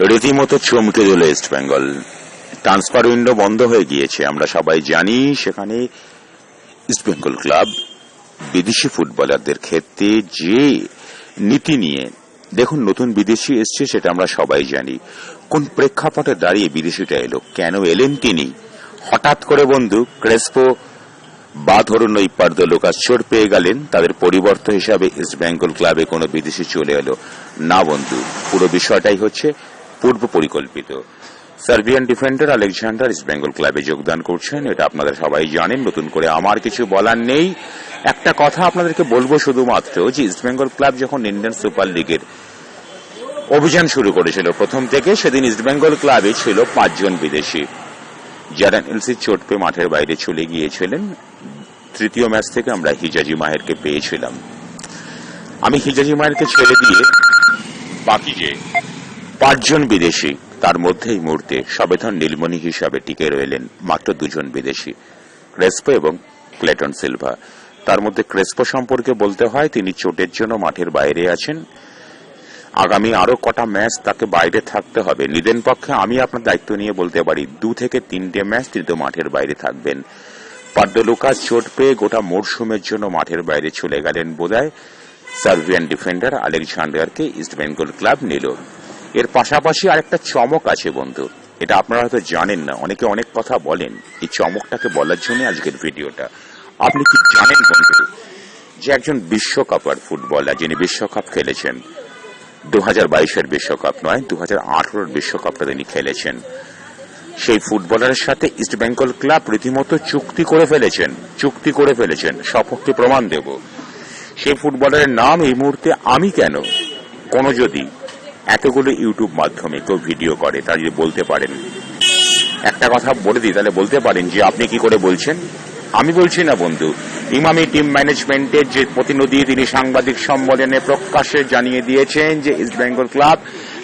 রীতিমতো চমকে দিল ইস্ট বেঙ্গল ট্রান্সফার উইন্ডো বন্ধ হয়ে গিয়েছে। আমরা সবাই জানি সেখানে ইস্ট বেঙ্গল ক্লাব বিদেশি ফুটবলারদের ক্ষেত্রে যে নীতি নিয়ে, দেখুন নতুন বিদেশি এসছে সেটা আমরা সবাই জানি। কোন প্রেক্ষাপটে দাঁড়িয়ে বিদেশিটা এলো? কেন এলেন তিনি? হঠাৎ করে বন্ধু ক্রেসপো বা ধরুন ওই পার্দ লোকাস চোর পেয়ে গেলেন, তাদের পরিবর্তন হিসাবে ইস্ট বেঙ্গল ক্লাবে কোনো বিদেশি চলে এলো। না বন্ধু, পুরো বিষয়টাই হচ্ছে পূর্ব পরিকল্পিত Serbian defender Alexander East Bengal ক্লাবে যোগদান করছেন, এটা আপনারা সবাই জানেন, নতুন করে আমার কিছু বলার নেই। একটা কথা আপনাদেরকে বলব শুধুমাত্র যে ইস্ট বেঙ্গল ক্লাব যখন ইন্ডিয়ান সুপার লিগের অভিযান শুরু করেছিল প্রথম থেকে, সেদিন ইস্ট বেঙ্গল ক্লাবে ছিল পাঁচজন বিদেশি। যারা এলসির চোট পেয়ে মাঠের বাইরে চলে গিয়েছিলেন, তৃতীয় ম্যাচ থেকে আমরা হিজাজি মাহেরকে পেয়েছিলাম। আমি হিজাজি মাহেরকে ছেড়ে দিয়ে বাকি যে পাঁচজন বিদেশি। তার মধ্যে এই মুহূর্তে সবেধন নীলমণি হিসাবে টিকে রইলেন মাত্র দুজন বিদেশি, ক্রেসপো এবং ক্লেটন সিলভা। তার মধ্যে ক্রেসপো সম্পর্কে বলতে হয়, তিনি চোটের জন্য মাঠের বাইরে আছেন। আগামী আরও কটা ম্যাচ তাকে বাইরে থাকতে হবে। নিদেন পক্ষে আমি আপনার দায়িত্ব নিয়ে বলতে পারি, দু থেকে তিনটে ম্যাচ তিনি মাঠের বাইরে থাকবেন। পার্দলুকাস চোট পেয়ে গোটা মরশুমের জন্য মাঠের বাইরে চলে গেলেন বোধহয়। সার্বিয়ান ডিফেন্ডার আলেকজান্ডারকে ইস্ট বেঙ্গল ক্লাব নিল। এর পাশাপাশি আরেকটা চমক আছে বন্ধু। এটা আপনারা হয়তো জানেন না, অনেকে অনেক কথা বলেন এই চমকটাকে বলার জন্য আজকের ভিডিওটা। আপনি কি জানেন বন্ধু যে একজন বিশ্বকাপার ফুটবলার যিনি বিশ্বকাপ খেলেছেন দু হাজার বাইশের বিশ্বকাপ নয় দু হাজার আঠারোর বিশ্বকাপটা তিনি খেলেছেন, সেই ফুটবলারের সাথে ইস্ট বেঙ্গল ক্লাব রীতিমতো চুক্তি করে ফেলেছেন, চুক্তি করে ফেলেছেন, সপক্ষে প্রমাণ দেব। সেই ফুটবলারের নাম এই মুহূর্তে আমি কেন? কোন যদি এতগুলো ইউটিউব মাধ্যমে কেউ ভিডিও করে তা যদি বলতে পারেন। একটা কথা বলে দিই, তাহলে বলতে পারেন যে আপনি কি করে বলছেন? আমি বলছি না, বন্ধু। ইমামি টিম ম্যানেজমেন্টের যে প্রতিনিধি, তিনি সাংবাদিক সম্মেলনে প্রকাশ্যে জানিয়ে দিয়েছেন যে ইস্ট বেঙ্গল ক্লাব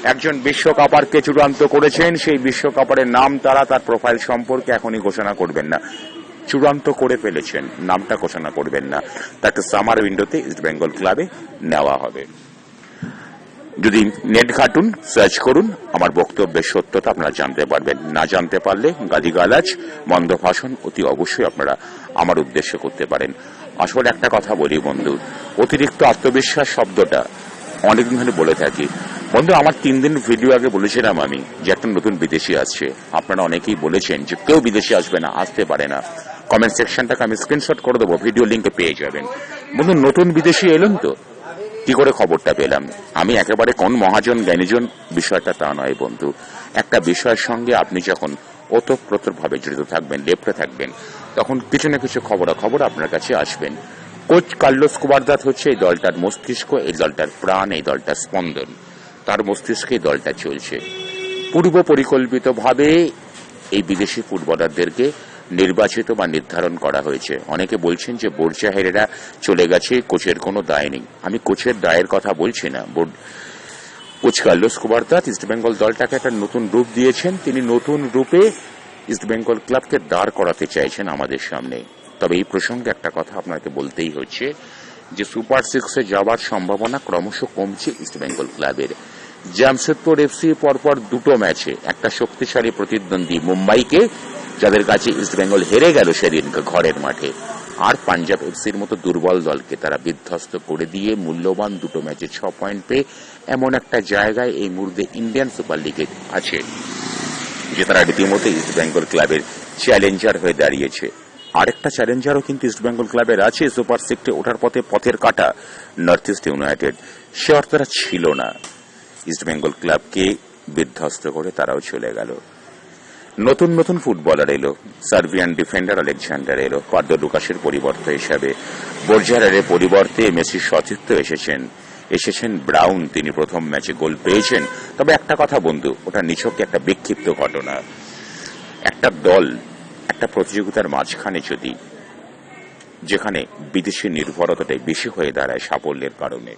একজন বিশ্বকাপারকে চূড়ান্ত করেছেন। সেই বিশ্বকাপারের নাম তারা তার প্রোফাইল সম্পর্কে এখনই ঘোষণা করবেন না। চূড়ান্ত করে ফেলেছেন, নামটা ঘোষণা করবেন না। তাকে সামার উইন্ডোতে ইস্ট বেঙ্গল ক্লাবে নেওয়া হবে। যদি নেট ঘাটুন সার্চ করুন, আমার বক্তব্যের সত্যতা আপনারা জানতে পারবেন। না জানতে পারলে গালিগালাজ, মন্দ ভাষণ অতি অবশ্যই আপনারা আমার উদ্দেশ্য করতে পারেন। আসলে একটা কথা বলি বন্ধু, অতিরিক্ত আত্মবিশ্বাস শব্দটা অনেকদিন ধরে বলে থাকি। বন্ধু, আমার তিন দিন ভিডিও আগে বলেছিলাম আমি যে একটা নতুন বিদেশি আসছে। আপনারা অনেকেই বলেছেন যে কেউ বিদেশি আসবে না, আসতে পারে না। কমেন্ট সেকশনটাকে আমি স্ক্রিনশট করে দেবো ভিডিও লিঙ্কে পেয়ে যাবেন। বন্ধু, নতুন বিদেশি এলেন তো? কি করে খবরটা পেলাম? আমি একেবারে কোন মহাজন, জ্ঞানীজন? বিষয়টা তা নয় বন্ধু। একটা বিষয়ের সঙ্গে আপনি যখন ওতপ্রোতর ভাবে জড়িত থাকবেন লেপটে থাকবেন, তখন কিছু না কিছু খবরাখবর আপনার কাছে আসবেন। কোচ কার্লোস কুবারদাত হচ্ছে এই দলটার মস্তিষ্ক, এই দলটার প্রাণ, এই দলটার স্পন্দন। তার মস্তিষ্কে এই দলটা চলছে। পূর্ব পরিকল্পিতভাবে এই বিদেশি ফুটবলারদেরকে নির্বাচিত বা নির্ধারণ করা হয়েছে। অনেকে বলছেন যে বোর্ড বোরজাহেরেরা চলে গেছে, কোচের কোনো দায় নেই। আমি কোচের দায়ের কথা বলছি না। Board coach Carlos Cuadrat East Bengal দলটাকে একটা নতুন রূপ দিয়েছেন। তিনি নতুন রূপে ইস্টবেঙ্গল ক্লাবকে দাঁড় করাতে চাইছেন আমাদের সামনে। তবে এই প্রসঙ্গে একটা কথা আপনাকে বলতেই হচ্ছে যে সুপার সিক্সে যাওয়ার সম্ভাবনা ক্রমশ কমছে ইস্টবেঙ্গল ক্লাবের। জামশেদপুর এফসি পরপর দুটো ম্যাচে একটা শক্তিশালী প্রতিদ্বন্দ্বী মুম্বাইকে যাদের কাছে ইস্টবেঙ্গল হেরে গেল সেদিন ঘরের মাঠে, আর পাঞ্জাব এফসির মতো দুর্বল দলকে তারা বিধ্বস্ত করে দিয়ে মূল্যবান দুটো ম্যাচে ছ পয়েন্ট পেয়ে এমন একটা জায়গায় এই মুহূর্তে ইন্ডিয়ান সুপার লিগে আছে, যে তারা রীতিমতো ইস্ট বেঙ্গল ক্লাবের চ্যালেঞ্জার হয়ে দাঁড়িয়েছে। আরেকটা চ্যালেঞ্জারও কিন্তু ইস্ট বেঙ্গল ক্লাবের আছে, সুপার সিক্সে ওঠার পথে পথের কাটা। নর্থ ইস্ট ইউনাইটেড সে অর্থরা ছিল না। ইস্ট বেঙ্গল ক্লাবকে বিধ্বস্ত করে তারাও চলে গেল। নতুন নতুন ফুটবলার এলো। সার্বিয়ান ডিফেন্ডার আলেকজান্ডার এলো। পার্দ লুকাসের পরিবর্তে হিসাবে বোর্জারের পরিবর্তে মেসির সতীর্থ এসেছেন। এসেছেন ব্রাউন, তিনি প্রথম ম্যাচে গোল পেয়েছেন। তবে একটা কথা বন্ধু, ওটা নিছক একটা বিক্ষিপ্ত ঘটনা। একটা দল, একটা প্রতিযোগিতার মাঝখানে যদি, যেখানে বিদেশি নির্ভরতাটাই বেশি হয়ে দাঁড়ায় সাফল্যের কারণে,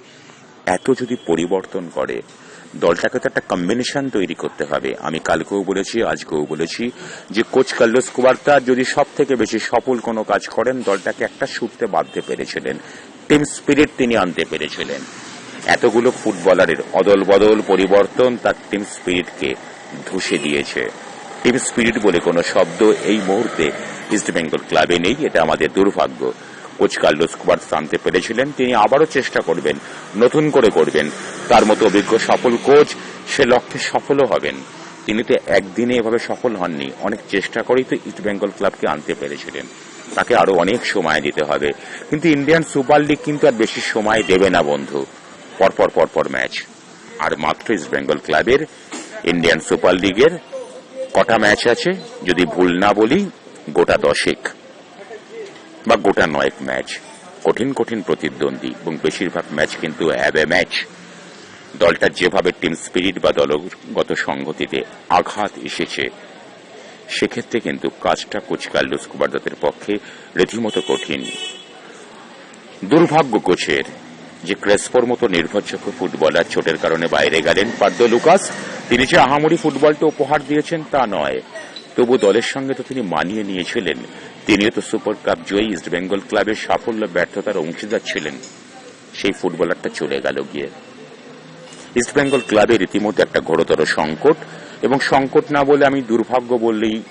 এত যদি পরিবর্তন করে দলটাকে তো একটা কম্বিনেশন তৈরি করতে হবে। আমি কালকেও বলেছি, আজকেও বলেছি যে কোচ কার্লোস কুবার্তা যদি সব থেকে বেশি সফল কোনো কাজ করেন, দলটাকে একটা সুরতে বাঁধতে পেরেছিলেন। টিম স্পিরিট তিনি আনতে পেরেছিলেন। এতগুলো ফুটবলারের অদল বদল পরিবর্তন তার টিম স্পিরিটকে ধসে দিয়েছে। টিম স্পিরিট বলে কোনো শব্দ এই মুহূর্তে ইস্ট বেঙ্গল ক্লাবে নেই, এটা আমাদের দুর্ভাগ্য। কোচ কার্লোস কুবার্স আনতে পেরেছিলেন, তিনি আবারও চেষ্টা করবেন, নতুন করে করবেন। তার মতো অভিজ্ঞ সফল কোচ, সে লক্ষ্যে সফলও হবেন। তিনি তো একদিনে এভাবে সফল হননি, অনেক চেষ্টা করেই তো ইস্ট বেঙ্গল ক্লাবকে আনতে পেরেছিলেন। তাকে আরও অনেক সময় দিতে হবে। কিন্তু ইন্ডিয়ান সুপার লিগ কিন্তু আর বেশি সময় দেবে না, বন্ধু। পরপর পরপর ম্যাচ। আর মাত্র ইস্ট বেঙ্গল ক্লাবের ইন্ডিয়ান সুপার লিগের কটা ম্যাচ আছে, যদি ভুল না বলি, গোটা দশেক। বা গোটা নয়েক ম্যাচ। কঠিন কঠিন প্রতিদ্বন্দ্বী এবং বেশিরভাগ ম্যাচ কিন্তু অ্যাবে ম্যাচ দলটার যেভাবে টিম স্পিরিট বা দলগত সংগতিতে আঘাত এসেছে, সেক্ষেত্রে কিন্তু কাজটা কোচ কার্লোস কুবারদাতের পক্ষে রীতিমতো কঠিন। দুর্ভাগ্য কোচের যে ক্রেসপোর মতো নির্ভরযোগ্য ফুটবলার চোটের কারণে বাইরে গেলেন পাদ্য লুকাস, তিনি যে আহামরি ফুটবলটা উপহার দিয়েছেন তা নয়, তবু দলের সঙ্গে তো তিনি মানিয়ে নিয়েছিলেন তিনিও তো সুপার কাপ জয়ী ইস্ট বেঙ্গল ক্লাবের সাফল্য, ব্যর্থতার অংশীদার ছিলেন। সেই ফুটবলারটা চলে গেল গিয়ে। ইস্ট বেঙ্গল ক্লাবের রীতিমধ্যে একটা ঘোরতর সংকট, এবং সংকট না বলে আমি দুর্ভাগ্য বললেই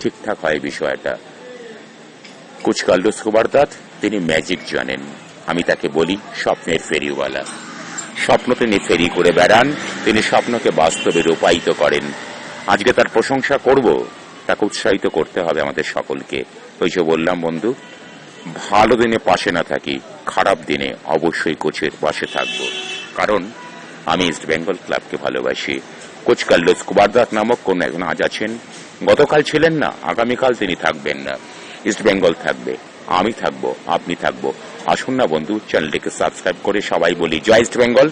ঠিকঠাক হয় বিষয়টা। কোচ কুবারদাত তিনি ম্যাজিক জানেন। আমি তাকে বলি, স্বপ্নের ফেরিওয়ালা। স্বপ্ন তিনি ফেরি করে বেড়ান, তিনি স্বপ্নকে বাস্তবে রূপায়িত করেন। আজকে তার প্রশংসা করব, তাকে উৎসাহিত করতে হবে আমাদের সকলকে। ওই যে বললাম, বন্ধু, ভালো দিনে পাশে না থাকি, খারাপ দিনে অবশ্যই কোচের পাশে থাকব। কারণ, আমি ইস্ট বেঙ্গল ক্লাবকে ভালোবাসি। কোচ কার্লোস কুবারদাত নামক কোন একজন আজ আছেন। গতকাল ছিলেন না, আগামীকাল তিনি থাকবেন না। ইস্ট বেঙ্গল থাকবে, আমি থাকব, আপনি থাকব। আসুন না বন্ধু চ্যানেলটিকে সাবস্ক্রাইব করে সবাই বলি, জয় ইস্ট বেঙ্গল